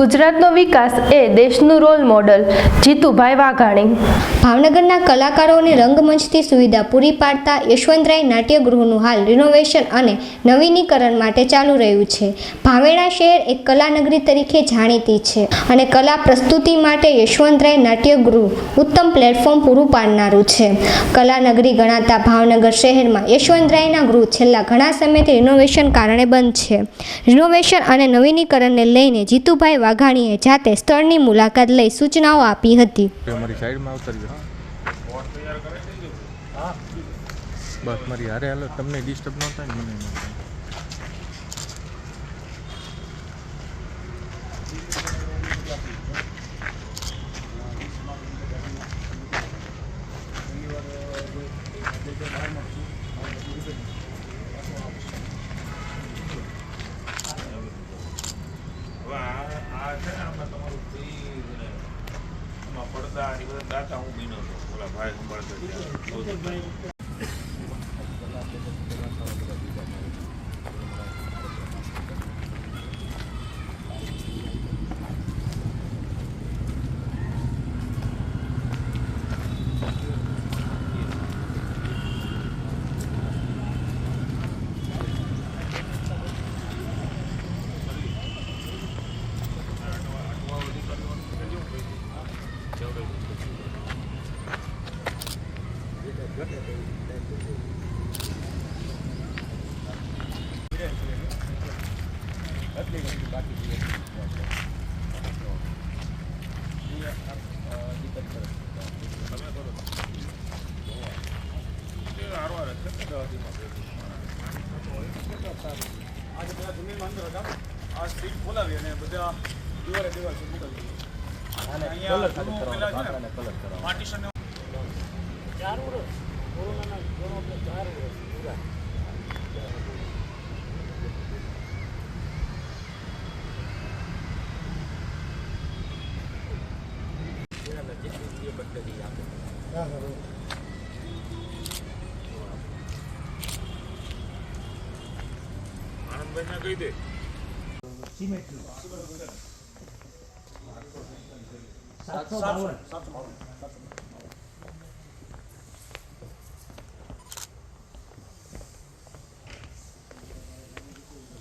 ગુજરાતનો વિકાસ એ દેશનું role model Jitubhai Vaghani. ભાવનગરના કલાકારોને રંગમંચથી સુવિધા પૂરી પાડતા યશવંતરાય નાટ્યગૃહનું હાલ રિનોવેશન અને નવીનીકરણ માટે ચાલુ રહ્યું છે. ભાવેણા શહેર એક કલાનગરી તરીકે જાણીતી છે અને કલા પ્રસ્તુતિ માટે યશવંતરાય નાટ્યગૃહ ઉત્તમ પ્લેટફોર્મ પૂરું પાડનારું છે. કલાનગરી ગણાતા ભાવનગર શહેરમાં યશવંતરાયના ગૃહ છેલ્લા ઘણા સમયથી રિનોવેશન કારણે બંધ છે. રિનોવેશન અને નવીનીકરણને લઈને જીતુભાઈ વાઘાણીએ જાતે સ્થળની મુલાકાત લઈ સૂચનાઓ આપી હતી. બસ, મારી હારે હાલો. તમને ડિસ્ટર્બ ન થાય મને ને એ બધા દાતા હું બન્યો છું. ઓલા ભાઈ સંભાળતા ત્યાં તે હારવાર જ છે ને દવાદીમાં ભેગું. આજે બધા જમીનમાં અંદર હતા આ સ્ટ્રીટ બોલાવી અને બધા દિવાલે દિવાલ છે મૂકેલી. અને અહીંયા જૂનું કોરોનાના ને પાર્ટીશન કહી દે.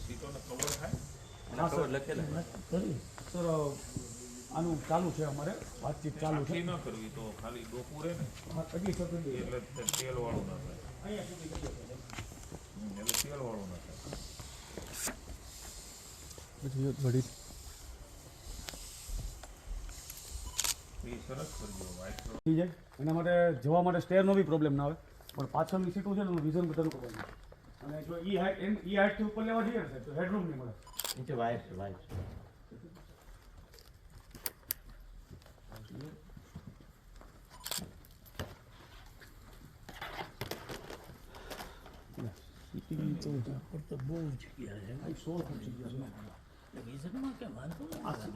સીટોને કવર થાય? સર. આનું ચાલુ છે અમારે. વાતચીત ચાલુ છે. ન કરવી તો ખાલી ડોકું રહે ને. હા, એટલી તેલ વાળું ના થાય. એટલે તેલ વાળું ના થાય. એ સરસ કરજો વ્હાઈટ કલર થઈ જાય એના માટે જવા માટે સ્ટેરનો બી પ્રોબ્લેમ ના આવે પણ પાછળની સીટું છે ને એનું વિઝન કરવું પડે અને જો ઈ હાઈટ એમ ઈ હાઈટથી ઉપર લેવા જઈએ ને સાહેબ, તો હેડરૂમ નહીં મળે. નીચે વાયર છે વાયર છે.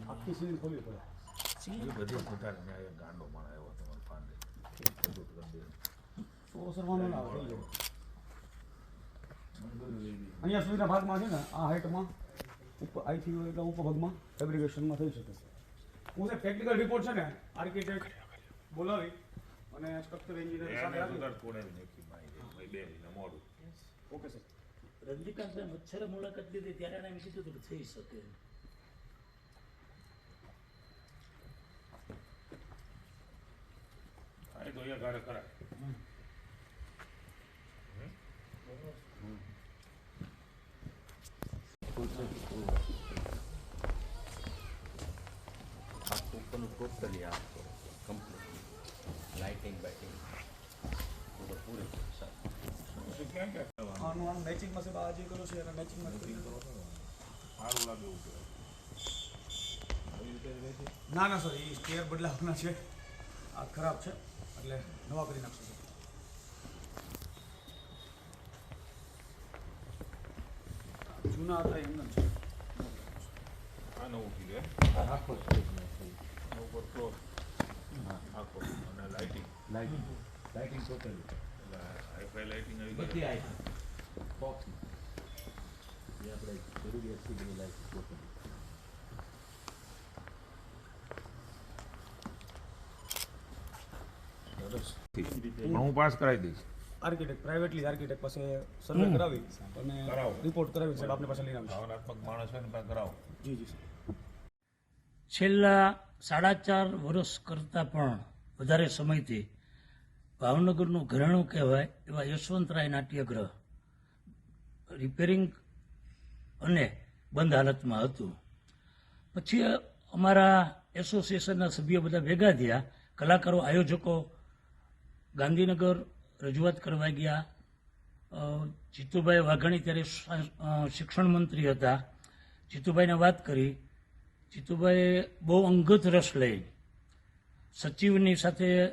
આખી સીલિંગ ખોલવી પડે એ બધી વધારે ન્યાય ગાંડો માણ આવ્યો તમારો પાંડે બધું કરી દે સો સર ના આવે થઈ અહીંયા સુધીના ભાગમાં છે ને આ હાઇટમાં ઉપર આઈથી એટલે ઉપભાગમાં ફેબ્રિકેશનમાં થઈ શકે હું છે ટેકનિકલ રિપોર્ટ છે ને આર્કિટેક્ટ બોલાવી અને સ્ટ્રક્ચર એન્જિનિયર સાથે મહિના મોડું ઓકે સર રજનીકાંતભાઈ મચ્છરે મુલાકાત લીધી ત્યારે એને એમ કીધું હતું કે થઈ શકે. ટોટલી આખો કમ્પ્લીટ લાઇટિંગ બાઇટિંગ પૂરો પૂરે પછી ક્યાં ક્યાં કરવાનું આનું આનું મેચિંગમાં સાહેબ આ જે કર્યું છે એના મેચિંગમાં કરી દો. સારું લાગે એવું કહેવાય રીતે ના ના સર એ સ્ટેર બદલાવના છે. આ ખરાબ છે એટલે નવા કરી નાખશું. સર જૂના હતા એમના છે આ નવું કીધું એમ? આખો ઉપર ક્લોથ આખો. અને લાઇટિંગ લાઇટિંગ લાઇટિંગ ટોટલી એટલે હાઈફાઈ લાઇટિંગ આવી ગઈ. બધી આવી બોક્સમાં જે આપણે જરૂરિયાત સુધીની લાઈફ ગોઠવી હું પાસ કરાવી દઈશ. આર્કિટેક્ટ પ્રાઇવેટલી આર્કિટેક્ટ પાસે સર્વે કરાવી. અને રિપોર્ટ કરાવી સાહેબ આપની પાસે લઈને આવીશ. ભાવનાત્મક માણસ હોય ને કરાવો. જી જી છેલ્લા સાડા ચાર વર્ષ કરતાં પણ વધારે સમયથી ભાવનગરનું ઘરેણું કહેવાય એવા યશવંતરાય નાટ્યગ્રહ રિપેરિંગ અને બંધ હાલતમાં હતું. પછી અમારા એસોસિએશનના સભ્યો બધા ભેગા થયા. કલાકારો, આયોજકો, ગાંધીનગર રજૂઆત કરવા ગયા. જીતુભાઈ વાઘાણી ત્યારે શિક્ષણ મંત્રી હતા. જીતુભાઈને વાત કરી. જીતુભાઈએ બહુ અંગત રસ લઈ. સચિવની સાથે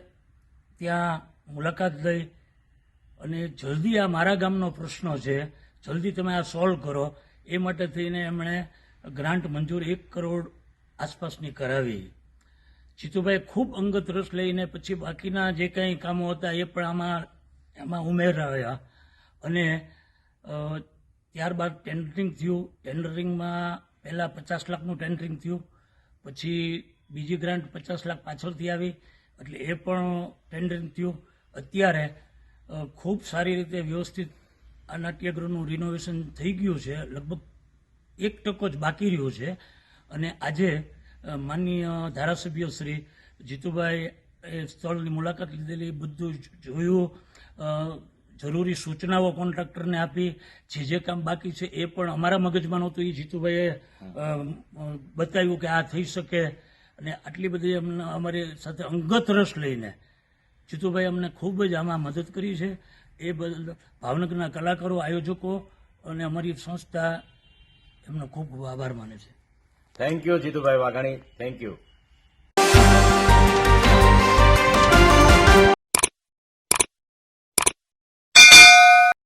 ત્યાં મુલાકાત લઈ. અને જલ્દી આ મારા ગામનો પ્રશ્ન છે જલ્દી તમે આ સોલ્વ કરો. એ માટે થઈને એમણે ગ્રાન્ટ મંજૂર એક કરોડ આસપાસની કરાવી. જીતુભાઈ ખૂબ અંગત રસ લઈને પછી બાકીના જે કંઈ કામો હતા એ પણ આમાં, એમાં ઉમેરાયા. અને ત્યારબાદ ટેન્ડરિંગ થયું. ટેન્ડરિંગમાં પહેલાં પચાસ લાખનું ટેન્ડરિંગ થયું. પછી બીજી ગ્રાન્ટ પચાસ લાખ પાછળથી આવી. એટલે એ પણ ટેન્ડરિંગ થયું. અત્યારે ખૂબ સારી રીતે વ્યવસ્થિત આ નાટ્યગૃહનું રિનોવેશન થઈ ગયું છે, લગભગ એક ટકો જ બાકી રહ્યો છે. અને આજે માનનીય ધારાસભ્ય શ્રી જીતુભાઈ એ સ્થળની મુલાકાત લીધેલી બધું જોયું. જરૂરી સૂચનાઓ કોન્ટ્રાક્ટરને આપી, જે જે કામ બાકી છે એ પણ અમારા મગજમાં નહોતું. એ જીતુભાઈએ બતાવ્યું કે આ થઈ શકે. અને આટલી બધી અમને અમારી સાથે અંગત રસ લઈને જીતુભાઈ અમને ખૂબ જ આમાં મદદ કરી છે. એ બદલ ભાવનગરના કલાકારો, આયોજકો અને અમારી સંસ્થા એમનો ખૂબ આભાર માને છે. Thank you Jitubhai Vaghani. Thank you